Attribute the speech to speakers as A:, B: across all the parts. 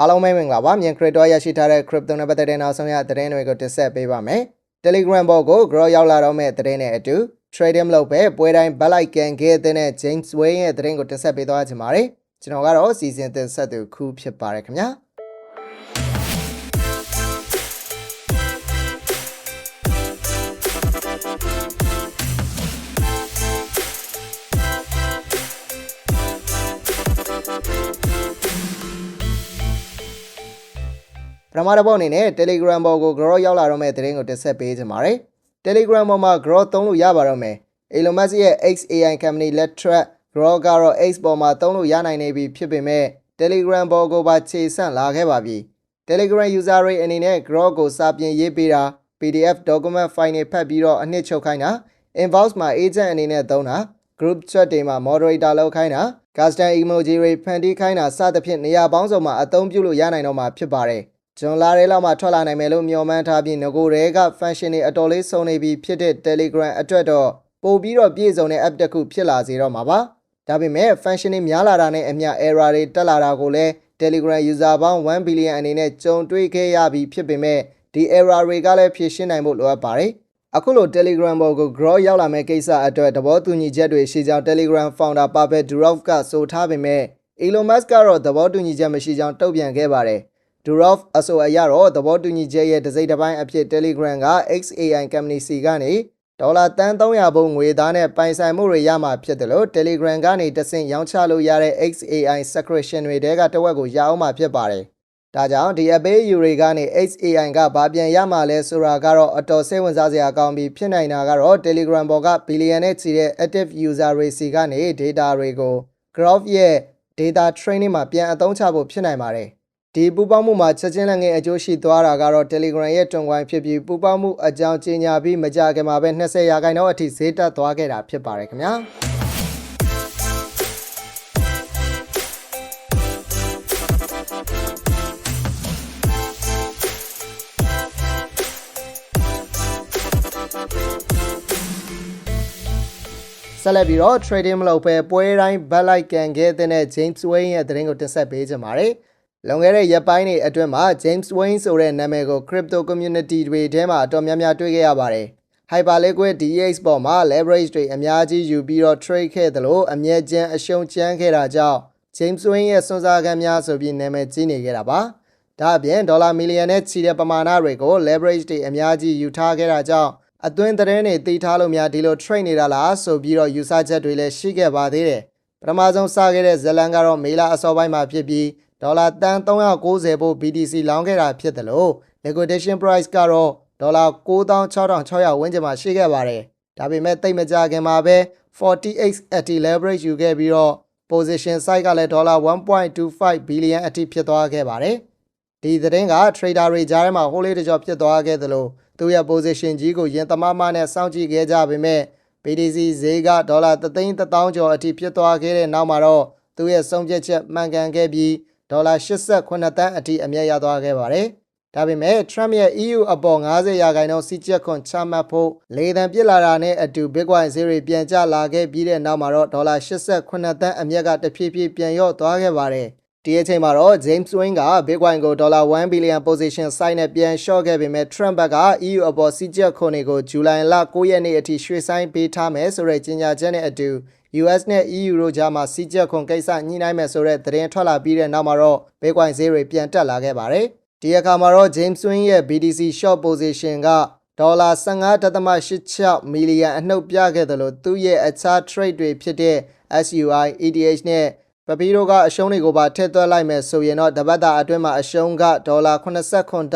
A: အားလုံးပဲမင်္ဂလာပါမြန် crypto ရရှိထားတဲ့ crypto နဲ့ပတ်သက်တဲ့နောက်ဆုံးရသတင်းတွေကိုတင်ဆက်ပေးပါမယ် Telegram ဘောကို grow ရောက်လာတော့မဲ့သတင်းနဲ့အတူ trading လုပ်ပဲပွဲတိုင်း back like ကန်ခဲ့တဲ့ James Wayne ရဲ့သတင်းကိုတင်ဆက်ပေးသွားချင်ပါတယ်ကျွန်တော်ကတော့စီစဉ်တင်ဆက်သူခုဖြစ်ပါတယ်ခင်ဗျာ ထမတစ်ပုတ်အနေနဲ့ Telegram ပေါ်ကို grow ရောက်လာတော့မဲ့သတင်းကိုတင်ဆက်ပေးချင်ပါတယ်။ Telegram ပေါ်မှာ grow သုံးလို့ရပါတော့မယ်။ Elon Musk ရဲ့ XAI company လက်ထက် grow ကတော့ X ပေါ်မှာသုံးလို့ရနိုင်နေပြီဖြစ်ပေမဲ့ Telegram ပေါ်ကိုပါခြေဆန့်လာခဲ့ပါပြီ။ Telegram user တွေအနေနဲ့ grow ကိုစာပြင်ရေးပေးတာ PDF document file တွေဖတ်ပြီးတော့အနှစ်ချုပ်ခိုင်းတာ inbox မှာ agent အနေနဲ့သုံးတာ group chat တွေမှာ moderator လုပ်ခိုင်းတာ custom emoji တွေဖန်တီးခိုင်းတာစသဖြင့်နေရာပေါင်းစုံမှာအသုံးပြုလို့ရနိုင်တော့မှာဖြစ်ပါတယ်။ ကျွန်လာရဲလောက်မှထွက်လာနိုင်မယ်လို့မျှော်မှန်းထားပြီးငကိုရဲက function တွေအတော်လေးစုံနေပြီဖြစ်တဲ့ Telegram အတွက်တော့ပို့ပြီးတော့ပြည့်စုံတဲ့ app တစ်ခုဖြစ်လာစေတော့မှာပါ။ဒါပေမဲ့ function တွေများလာတာနဲ့အမျှ error တွေတက်လာတာကိုလည်း Telegram user ပေါင်း1 billion အနေနဲ့ကြုံတွေ့ခဲ့ရပြီးဖြစ်ပေမဲ့ဒီ error တွေကလည်းဖြေရှင်းနိုင်ဖို့လိုအပ်ပါတယ်။အခုလို Telegram ပေါ်ကို grow ရောက်လာမဲ့ကိစ္စအတွက်သဘောတူညီချက်တွေရှိကြောင်း Telegram founder Pavel Durov ကဆိုထားပေမဲ့ Elon Musk ကတော့သဘောတူညီချက်မရှိကြောင်းတုံ့ပြန်ခဲ့ပါတယ်။ Durov အဆိုအရတော့သဘောတူညီချက်ရဲ့တစ်စိတ်တစ်ပိုင်းအဖြစ် Telegram က XAI company စီကနေဒေါ်လာတန်း300ဘုံငွေသားနဲ့ပိုင်ဆိုင်မှုတွေရမှာဖြစ်တယ်လို့ Telegram ကနေတဆင့်ရောင်းချလို့ရတဲ့ XAI subscription တွေတဲကတစ်ဝက်ကိုရအောင်မှာဖြစ်ပါတယ်။ဒါကြောင့်ဒီအပေးယူတွေကနေ XAI ကဘာပြန်ရမှာလဲဆိုတာကတော့အတော်စိတ်ဝင်စားစရာကောင်းပြီးဖြစ်နိုင်တာကတော့ Telegram ပေါ်ကဘီလီယံနဲ့ချီတဲ့ active user တွေစီကနေ data တွေကို Graph ရဲ့ data training မှာပြန်အသုံးချဖို့ဖြစ်နိုင်ပါတယ်။ ဒီပူပေါင်းမှုမှာချက်ချင်းလက်ငယ်အကျိုးရှိသွားတာကတော့ Telegram ရဲ့တွန်ကွိုင်းဖြစ်ပြီးပူပေါင်းမှုအကြောင်းကြီးညာပြီးမကြခင်မှာပဲ20ရာခိုင်နှုန်းအထိဈေးတက်သွားခဲ့တာဖြစ်ပါတယ်ခင်ဗျာ။ဆက်လက်ပြီးတော့ trading မလုပ်ဘဲပွဲတိုင်း back like ကန်ခဲ့တဲ့ James Wayne ရဲ့သတင်းကိုတင်ဆက်ပေးကြပါမယ်။ လွန်ခဲ့တဲ့ရက်ပိုင်းတွေအတွင်းမှာ James Wayne ဆိုတဲ့နာမည်ကို crypto community တွေထဲမှာအတော်များများတွေ့ခဲ့ရပါတယ်။ Hyperliquid DEX ပေါ်မှာ leverage တွေအများကြီးယူပြီးတော့ trade ခဲ့သလိုအမြဲကျန်းအရှုံးချမ်းခဲ့တာကြောင့် James Wayne ရဲ့စွန့်စားခန်းများဆိုပြီးနာမည်ကြီးနေခဲ့တာပါ။ဒါအပြင်ဒေါ်လာမီလီယံနဲ့ချီတဲ့ပမာဏတွေကို leverage တွေအများကြီးယူထားခဲ့တာကြောင့်အသွင်းသတင်းတွေတည်ထားလို့များဒီလို trade နေတာလားဆိုပြီးတော့ယူဆချက်တွေလည်းရှိခဲ့ပါသေးတယ်။ပထမဆုံးစခဲ့တဲ့ဇလန်ကတော့မေလအစောပိုင်းမှာဖြစ်ပြီး ဒေါ်လာတန်390ဖို့ BTC လောင်းခဲ့တာဖြစ်တယ်လို့ liquidation price ကတော့ဒေါ်လာ96,600ဝန်းကျင်မှာရှိခဲ့ပါတယ်။ဒါပေမဲ့တိတ်မကြခင်မှာပဲ 40x အထိ leverage ယူခဲ့ပြီးတော့ position size ကလည်းဒေါ်လာ1.25 billion အထိဖြစ်သွားခဲ့ပါတယ်။ဒီသတင်းက trader တွေကြားထဲမှာဟိုးလေးတကြောဖြစ်သွားခဲ့သလိုသူ့ရဲ့ position ကြီးကိုရင်သမားမနဲ့စောင့်ကြည့်ခဲ့ကြပေမဲ့ BTC ဈေးကဒေါ်လာ3,000ကျော်အထိဖြစ်သွားခဲ့တဲ့နောက်မှာတော့သူ့ရဲ့ဆုံးဖြတ်ချက်မှန်ကန်ခဲ့ပြီး ဒေါ်လာ88တန်းအထိအမြတ်ရသွားခဲ့ပါတယ်။ဒါပေမဲ့ Trump ရဲ့ EU အပေါ်90ရာခိုင်နှုန်းစီးကျက်ခွန်ချမှတ်ဖို့လေသံပြစ်လာတာနဲ့အတူ Bitcoin ဈေးတွေပြန်ကျလာခဲ့ပြီးတဲ့နောက်မှာတော့ဒေါ်လာ88တန်းအမြတ်ကတဖြည်းဖြည်းပြန်လျော့သွားခဲ့ပါတယ်။ ဒီအချိန်မှာတော့ James Wayne က Bitcoin ကိုဒေါ်လာ1 billion position size နဲ့ပြန်လျှော့ခဲ့ပေမဲ့ Trump ဘက်က EU အပေါ်စီးကျက်ခွန်တွေကိုဇူလိုင်လ9ရက်နေ့အထိရွှေ့ဆိုင်းပေးထားမယ်ဆိုတဲ့ကြေညာချက်နဲ့အတူ US နဲ့ EU တို့ကြားမှာစီးကျက်ခွန်ကိစ္စညှိနှိုင်းမယ်ဆိုတဲ့သတင်းထွက်လာပြီးတဲ့နောက်မှာတော့ Bitcoin ဈေးတွေပြန်တက်လာခဲ့ပါတယ်။ဒီအခါမှာတော့ James Wayne ရဲ့ BTC short position ကဒေါ်လာ15.86မီလီယံအနှုတ်ပြခဲ့တယ်လို့သူ့ရဲ့အခြား trade တွေဖြစ်တဲ့ SUI, ETH နဲ့ ပပီတို့ကအရှုံးတွေကိုပါထည့်သွက်လိုက်မယ်ဆိုရင်တော့တပတ်တာအတွင်းမှာအရှုံးကဒေါ်လာ89.8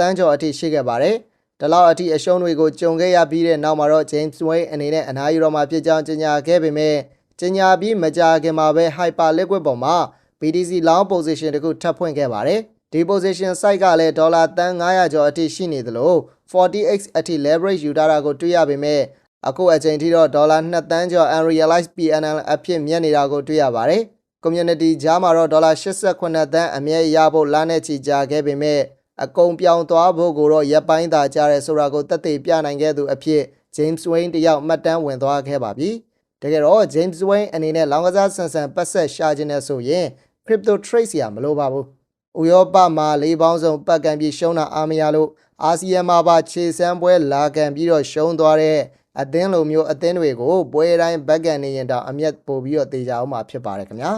A: တန်းကျော်အထိရှိခဲ့ပါတယ်။ဒီလောက်အထိအရှုံးတွေကိုကြုံခဲ့ရပြီးတဲ့နောက်မှာတော့ James Wayne အနေနဲ့အနားယူတော့မှာဖြစ်ကြောင်းကြေညာခဲ့ပေမဲ့ကြေညာပြီးမကြာခင်မှာပဲ Hyper Liquid ပေါ်မှာ BTC long position တခုထပ်ဖွင့်ခဲ့ပါတယ်။ဒီ position size ကလည်းဒေါ်လာတန်း900ကျော်အထိရှိနေသလို 40x အထိ leverage ယူထားတာကိုတွေ့ရပေမဲ့ အခုအချိန်ထိတော့ဒေါ်လာ2တန်းကျော် unrealized PNL အဖြစ်မြက်နေတာကိုတွေ့ရပါတယ်။ community ကြားမှာတော့ဒေါ်လာ88တန်းအမြဲရဖို့လမ်းနဲ့ချီကြာခဲ့ပေမဲ့အကုန်ပြောင်းသွားဖို့ကိုတော့ရပ်ပိုင်းသာကြားရဲဆိုတာကိုတက်သေးပြနိုင်ခဲ့သူအဖြစ် James Wayne တယောက်မှတ်တမ်းဝင်သွားခဲ့ပါပြီ။တကယ်တော့ James Wayne အနေနဲ့လောင်ကစားဆန်ဆန်ပတ်ဆက်ရှာခြင်းနဲ့ဆိုရင် crypto trade စီရမလိုပါဘူး။ဥရောပမှာလေးပေါင်းစုံပတ်ကန်ပြီးရှုံးတာအားမရလို့အာဆီယံမှာပါခြေစမ်းပွဲလာကန်ပြီးတော့ရှုံးသွားတဲ့ အသင်းလိုမျိုးအသင်းတွေကိုပွဲတိုင်းဘက်ကန်နေရင်တော့အမျက်ပို့ပြီးတော့တေချာအောင်မှာဖြစ်ပါတယ်ခင်ဗျာ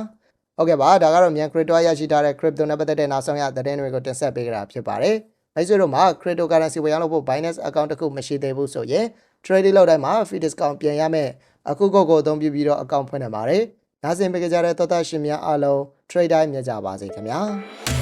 A: ဟုတ်ကဲ့ပါဒါကတော့မြန် crypto ရရှိထားတဲ့ crypto နဲ့ပတ်သက်တဲ့နောက်ဆုံးရသတင်းတွေကိုတင်ဆက်ပေးကြတာဖြစ်ပါတယ်အဲဆိုတော့မှာ cryptocurrency ဝယ်ရလို့ဖို့ Binance account တစ်ခုမရှိသေးဘူးဆိုရင် trading လုပ်တိုင်းမှာ free discount ပြန်ရမယ်အခုကိုကိုအသုံးပြုပြီးတော့ account ဖွင့်နေပါတယ်နားဆင်ပေးကြတဲ့သောသားရှင်များအားလုံး trade တိုင်းမြတ်ကြပါစေခင်ဗျာ